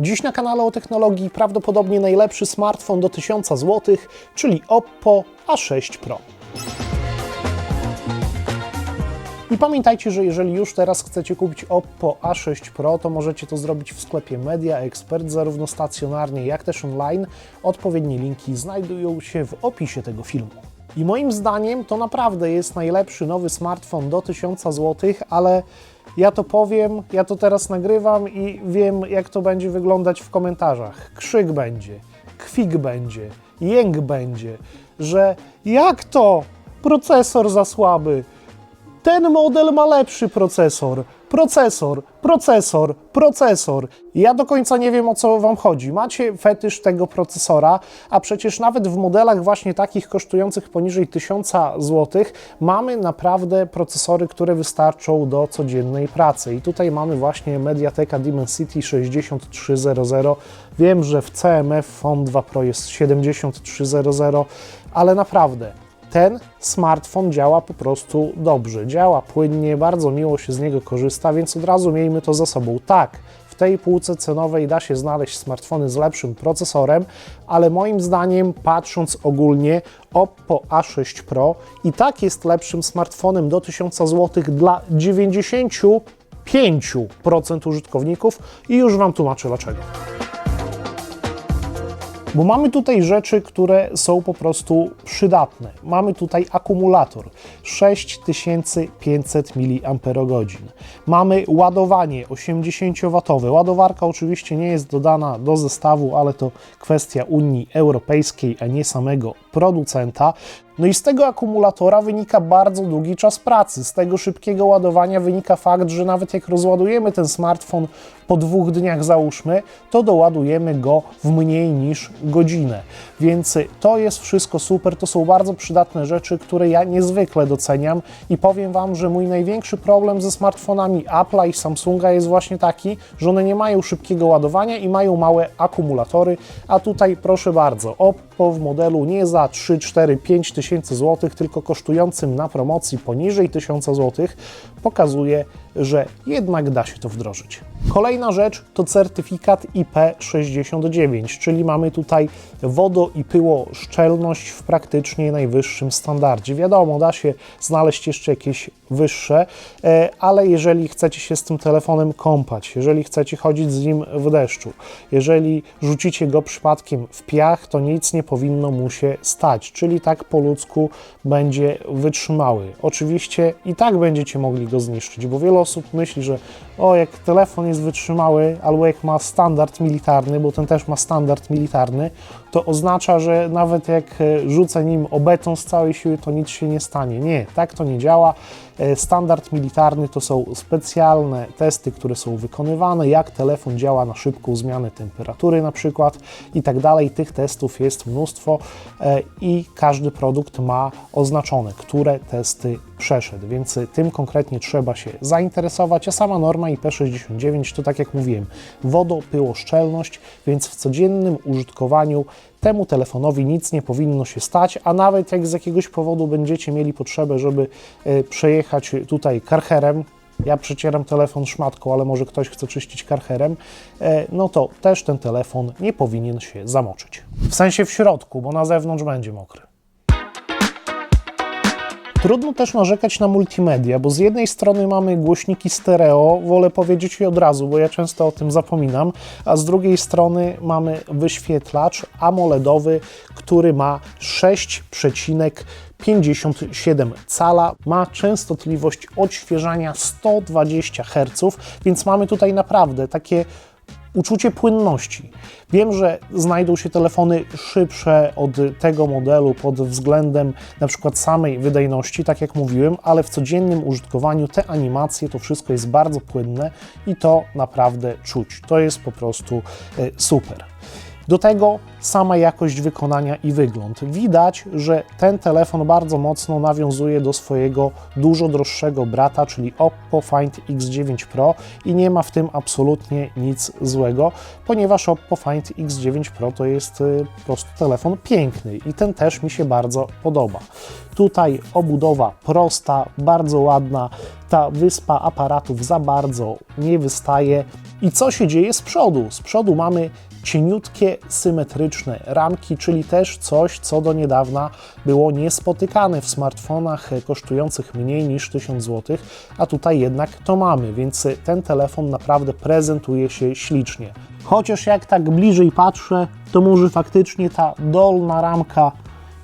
Dziś na kanale o technologii prawdopodobnie najlepszy smartfon do 1000 zł, czyli Oppo A6 Pro. I pamiętajcie, że jeżeli już teraz chcecie kupić Oppo A6 Pro, to możecie to zrobić w sklepie Media Expert, zarówno stacjonarnie, jak też online. Odpowiednie linki znajdują się w opisie tego filmu. I moim zdaniem to naprawdę jest najlepszy nowy smartfon do 1000 zł, ale ja to powiem, ja to teraz nagrywam i wiem, jak to będzie wyglądać w komentarzach. Krzyk będzie, kwik będzie, jęk będzie, że jak to? Procesor za słaby, ten model ma lepszy procesor. Procesor, procesor, procesor. Ja do końca nie wiem o co Wam chodzi. Macie fetysz tego procesora, a przecież nawet w modelach właśnie takich kosztujących poniżej 1000 zł mamy naprawdę procesory, które wystarczą do codziennej pracy. I tutaj mamy właśnie Mediateka Dimensity 6300. Wiem, że w CMF Phone 2 Pro jest 7300, ale naprawdę ten smartfon działa po prostu dobrze, działa płynnie, bardzo miło się z niego korzysta, więc od razu miejmy to za sobą. Tak, w tej półce cenowej da się znaleźć smartfony z lepszym procesorem, ale moim zdaniem, patrząc ogólnie, Oppo A6 Pro i tak jest lepszym smartfonem do 1000 zł dla 95% użytkowników i już Wam tłumaczę dlaczego. Bo mamy tutaj rzeczy, które są po prostu przydatne. Mamy tutaj akumulator 6500 mAh. Mamy ładowanie 80W. Ładowarka oczywiście nie jest dodana do zestawu, ale to kwestia Unii Europejskiej, a nie samego producenta. No i z tego akumulatora wynika bardzo długi czas pracy. Z tego szybkiego ładowania wynika fakt, że nawet jak rozładujemy ten smartfon po dwóch dniach, załóżmy, to doładujemy go w mniej niż godzinę. Więc to jest wszystko super. To są bardzo przydatne rzeczy, które ja niezwykle doceniam i powiem Wam, że mój największy problem ze smartfonami Apple'a i Samsunga jest właśnie taki, że one nie mają szybkiego ładowania i mają małe akumulatory, a tutaj proszę bardzo, Oppo w modelu nie za 3, 4, 5 tysięcy złotych, tylko kosztującym na promocji poniżej 1000 złotych, pokazuje, że jednak da się to wdrożyć. Kolejna rzecz to certyfikat IP69, czyli mamy tutaj wodo i pyłoszczelność w praktycznie najwyższym standardzie. Wiadomo, da się znaleźć jeszcze jakieś wyższe, e, ale jeżeli chcecie się z tym telefonem kąpać, jeżeli chcecie chodzić z nim w deszczu, jeżeli rzucicie go przypadkiem w piach, to nic nie powinno mu się stać, czyli tak po ludzku będzie wytrzymały. Oczywiście i tak będziecie mogli go zniszczyć, bo wiele osób myśli, że o, jak telefon jest wytrzymały, albo jak ma standard militarny, bo ten też ma standard militarny, to oznacza, że nawet jak e, rzucę nim o beton z całej siły, to nic się nie stanie. Nie, tak to nie działa. E, Standard militarny to są specjalne testy, które są wykonywane, jak telefon działa na szybką zmianę temperatury na przykład i tak dalej. Tych testów jest mnóstwo e, i każdy produkt ma oznaczone, które testy przeszedł, więc tym konkretnie trzeba się zainteresować, a sama norma IP69 to tak jak mówiłem, wodopyłoszczelność, więc w codziennym użytkowaniu temu telefonowi nic nie powinno się stać, a nawet jak z jakiegoś powodu będziecie mieli potrzebę, żeby e, przejechać tutaj karherem, ja przecieram telefon szmatką, ale może ktoś chce czyścić karherem, e, no to też ten telefon nie powinien się zamoczyć. W sensie w środku, bo na zewnątrz będzie mokry. Trudno też narzekać na multimedia, bo z jednej strony mamy głośniki stereo, wolę powiedzieć je od razu, bo ja często o tym zapominam, a z drugiej strony mamy wyświetlacz AMOLEDowy, który ma 6,57 cala, ma częstotliwość odświeżania 120 Hz, więc mamy tutaj naprawdę takie uczucie płynności. Wiem, że znajdą się telefony szybsze od tego modelu pod względem na przykład samej wydajności, tak jak mówiłem, ale w codziennym użytkowaniu te animacje, to wszystko jest bardzo płynne i to naprawdę czuć. To jest po prostu e, super. Do tego sama jakość wykonania i wygląd. Widać, że ten telefon bardzo mocno nawiązuje do swojego dużo droższego brata, czyli Oppo Find X9 Pro i nie ma w tym absolutnie nic złego, ponieważ Oppo Find X9 Pro to jest y, po prostu telefon piękny i ten też mi się bardzo podoba. Tutaj obudowa prosta, bardzo ładna, ta wyspa aparatów za bardzo nie wystaje I co się dzieje z przodu? Z przodu mamy cieniutkie, symetryczne ramki, czyli też coś, co do niedawna było niespotykane w smartfonach kosztujących mniej niż 1000 zł, a tutaj jednak to mamy, więc ten telefon naprawdę prezentuje się ślicznie. Chociaż jak tak bliżej patrzę, to może faktycznie ta dolna ramka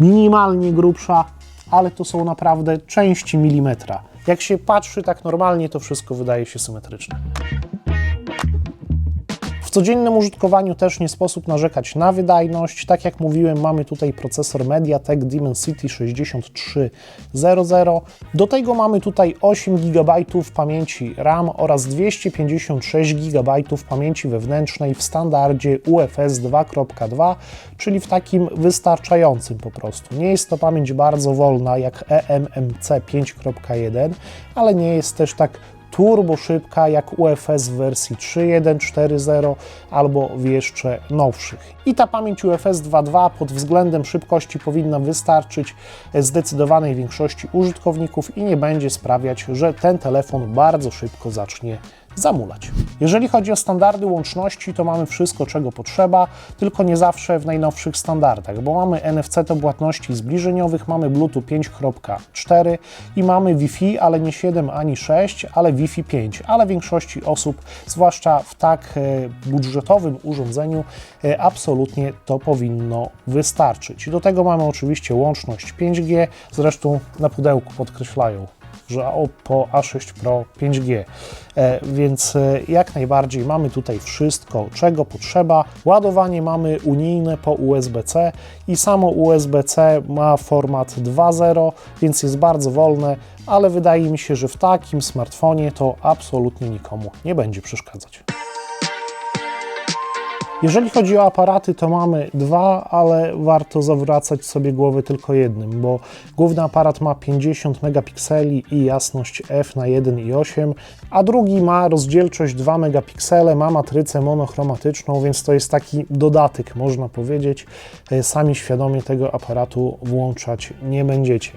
minimalnie grubsza, ale to są naprawdę części milimetra. Jak się patrzy tak normalnie, to wszystko wydaje się symetryczne. Codziennym użytkowaniu też nie sposób narzekać na wydajność. Tak jak mówiłem, mamy tutaj procesor MediaTek Dimensity 6300. Do tego mamy tutaj 8 GB pamięci RAM oraz 256 GB pamięci wewnętrznej w standardzie UFS 2.2, czyli w takim wystarczającym po prostu. Nie jest to pamięć bardzo wolna jak eMMC 5.1, ale nie jest też tak turbo szybka jak UFS w wersji 3.1, 4.0 albo w jeszcze nowszych. I ta pamięć UFS 2.2 pod względem szybkości powinna wystarczyć zdecydowanej większości użytkowników i nie będzie sprawiać, że ten telefon bardzo szybko zacznie zamulać. Jeżeli chodzi o standardy łączności, to mamy wszystko, czego potrzeba, tylko nie zawsze w najnowszych standardach, bo mamy NFC to płatności zbliżeniowych, mamy Bluetooth 5.4 i mamy Wi-Fi, ale nie 7 ani 6, ale Wi-Fi 5, ale większości osób, zwłaszcza w tak e, budżetowym urządzeniu, e, absolutnie to powinno wystarczyć. Do tego mamy oczywiście łączność 5G, zresztą na pudełku podkreślają że Oppo A6 Pro 5G, e, więc e, jak najbardziej mamy tutaj wszystko, czego potrzeba. Ładowanie mamy unijne po USB-C i samo USB-C ma format 2.0, więc jest bardzo wolne, ale wydaje mi się, że w takim smartfonie to absolutnie nikomu nie będzie przeszkadzać. Jeżeli chodzi o aparaty, to mamy dwa, ale warto zawracać sobie głowę tylko jednym, bo główny aparat ma 50 megapikseli i jasność f na 1,8, a drugi ma rozdzielczość 2 megapiksele, ma matrycę monochromatyczną, więc to jest taki dodatek, można powiedzieć. E, Sami świadomie tego aparatu włączać nie będziecie.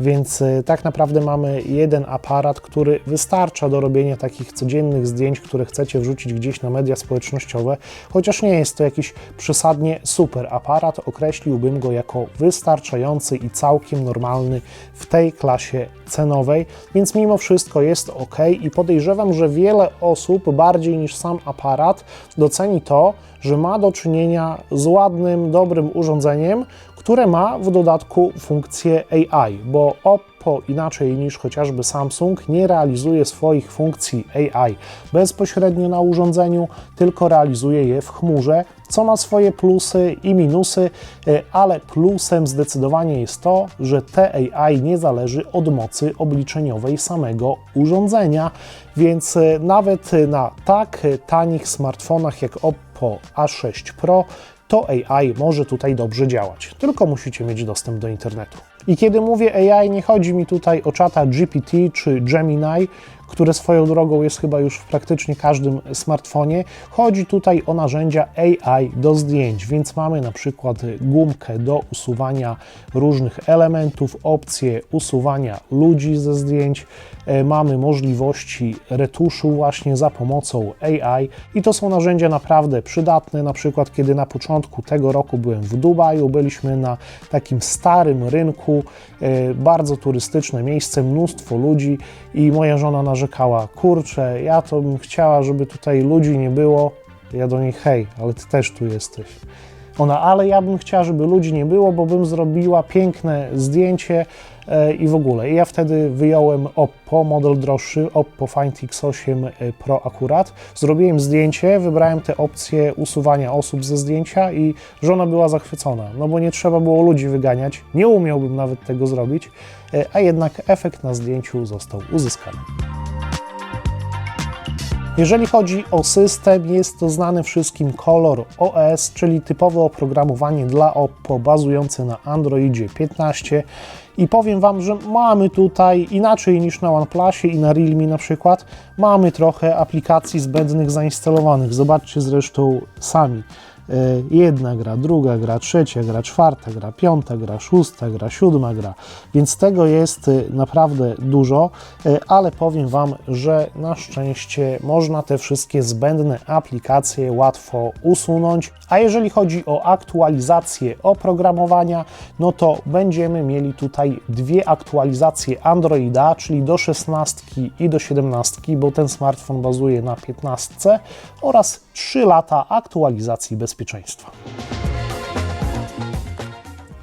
Więc e, tak naprawdę mamy jeden aparat, który wystarcza do robienia takich codziennych zdjęć, które chcecie wrzucić gdzieś na media społecznościowe, chociaż nie jest to jakiś przesadnie super aparat, określiłbym go jako wystarczający i całkiem normalny w tej klasie cenowej, więc mimo wszystko jest ok i podejrzewam, że wiele osób bardziej niż sam aparat doceni to, że ma do czynienia z ładnym, dobrym urządzeniem, które ma w dodatku funkcję AI, bo Oppo inaczej niż chociażby Samsung nie realizuje swoich funkcji AI bezpośrednio na urządzeniu, tylko realizuje je w chmurze, co ma swoje plusy i minusy, e, ale plusem zdecydowanie jest to, że te AI nie zależy od mocy obliczeniowej samego urządzenia, więc e, nawet na tak tanich smartfonach jak Oppo A6 Pro to AI może tutaj dobrze działać. Tylko musicie mieć dostęp do internetu. I kiedy mówię AI, nie chodzi mi tutaj o czata GPT czy Gemini, które swoją drogą jest chyba już w praktycznie każdym smartfonie. Chodzi tutaj o narzędzia AI do zdjęć, więc mamy na przykład gumkę do usuwania różnych elementów, opcję usuwania ludzi ze zdjęć, e, mamy możliwości retuszu właśnie za pomocą AI i to są narzędzia naprawdę przydatne. Na przykład, kiedy na początku tego roku byłem w Dubaju, byliśmy na takim starym rynku, e, bardzo turystyczne miejsce, mnóstwo ludzi i moja żona narzekała, kurczę, ja to bym chciała, żeby tutaj ludzi nie było. Ja do niej, hej, ale ty też tu jesteś. Ona, ale ja bym chciała, żeby ludzi nie było, bo bym zrobiła piękne zdjęcie e, i w ogóle. I ja wtedy wyjąłem Oppo, model droższy, Oppo Find X8 e, Pro akurat. Zrobiłem zdjęcie, wybrałem te opcje usuwania osób ze zdjęcia i żona była zachwycona, no bo nie trzeba było ludzi wyganiać, nie umiałbym nawet tego zrobić, e, a jednak efekt na zdjęciu został uzyskany. Jeżeli chodzi o system, jest to znany wszystkim Color OS, czyli typowe oprogramowanie dla Oppo bazujące na Androidzie 15. I powiem Wam, że mamy tutaj inaczej niż na OnePlusie i na Realme na przykład, mamy trochę aplikacji zbędnych zainstalowanych. Zobaczcie zresztą sami. Y, jedna gra, druga gra, trzecia gra, czwarta gra, piąta gra, szósta gra, siódma gra, więc tego jest y, naprawdę dużo, y, ale powiem Wam, że na szczęście można te wszystkie zbędne aplikacje łatwo usunąć, a jeżeli chodzi o aktualizację oprogramowania, no to będziemy mieli tutaj dwie aktualizacje Androida, czyli do 16 i do 17, bo ten smartfon bazuje na 15 oraz 3 lata aktualizacji bezpieczeństwa.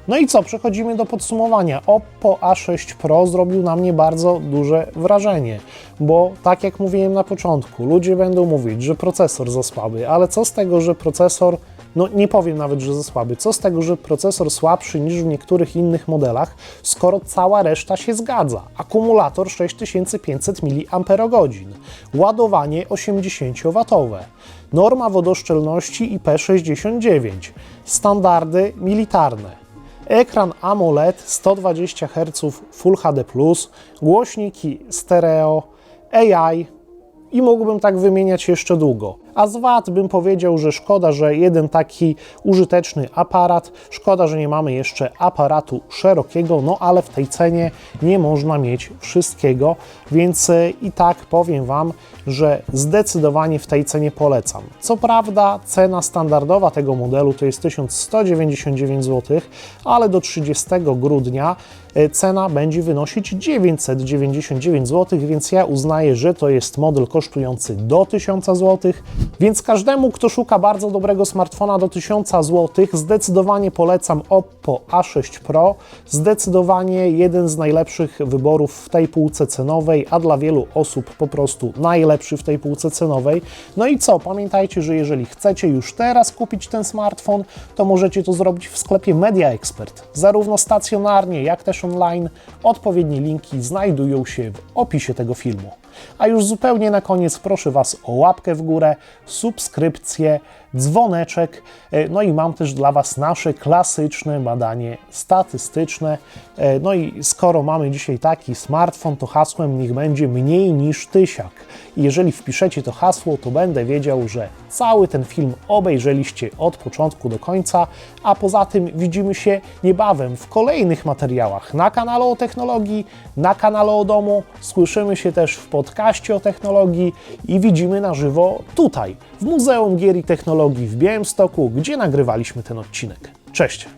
No i co, przechodzimy do podsumowania. Oppo A6 Pro zrobił na mnie bardzo duże wrażenie, bo tak jak mówiłem na początku, ludzie będą mówić, że procesor za słaby, ale co z tego, że procesor, no nie powiem nawet, że za słaby, co z tego, że procesor słabszy niż w niektórych innych modelach, skoro cała reszta się zgadza. Akumulator 6500 mAh, ładowanie 80W, norma wodoszczelności IP69, standardy militarne. Ekran AMOLED 120 Hz Full HD+, głośniki stereo, AI i mógłbym tak wymieniać jeszcze długo. A z wad bym powiedział, że szkoda, że jeden taki użyteczny aparat, szkoda, że nie mamy jeszcze aparatu szerokiego, no ale w tej cenie nie można mieć wszystkiego, więc e, i tak powiem Wam, że zdecydowanie w tej cenie polecam. Co prawda cena standardowa tego modelu to jest 1199 zł, ale do 30 grudnia e, cena będzie wynosić 999 zł, więc ja uznaję, że to jest model kosztujący do 1000 zł, więc każdemu, kto szuka bardzo dobrego smartfona do 1000 zł, zdecydowanie polecam Oppo A6 Pro. Zdecydowanie jeden z najlepszych wyborów w tej półce cenowej, a dla wielu osób po prostu najlepszy w tej półce cenowej. No i co? Pamiętajcie, że jeżeli chcecie już teraz kupić ten smartfon, to możecie to zrobić w sklepie Media Expert. Zarówno stacjonarnie, jak też online. Odpowiednie linki znajdują się w opisie tego filmu. A już zupełnie na koniec proszę Was o łapkę w górę, subskrypcję, dzwoneczek. E, No i mam też dla Was nasze klasyczne badanie statystyczne. E, No i skoro mamy dzisiaj taki smartfon, to hasłem niech będzie mniej niż tysiak. Jeżeli wpiszecie to hasło, to będę wiedział, że cały ten film obejrzeliście od początku do końca, a poza tym widzimy się niebawem w kolejnych materiałach na kanale o technologii, na kanale o domu. Słyszymy się też w podcaście o technologii i widzimy na żywo tutaj, w Muzeum Gier i Technologii w Białymstoku, gdzie nagrywaliśmy ten odcinek. Cześć!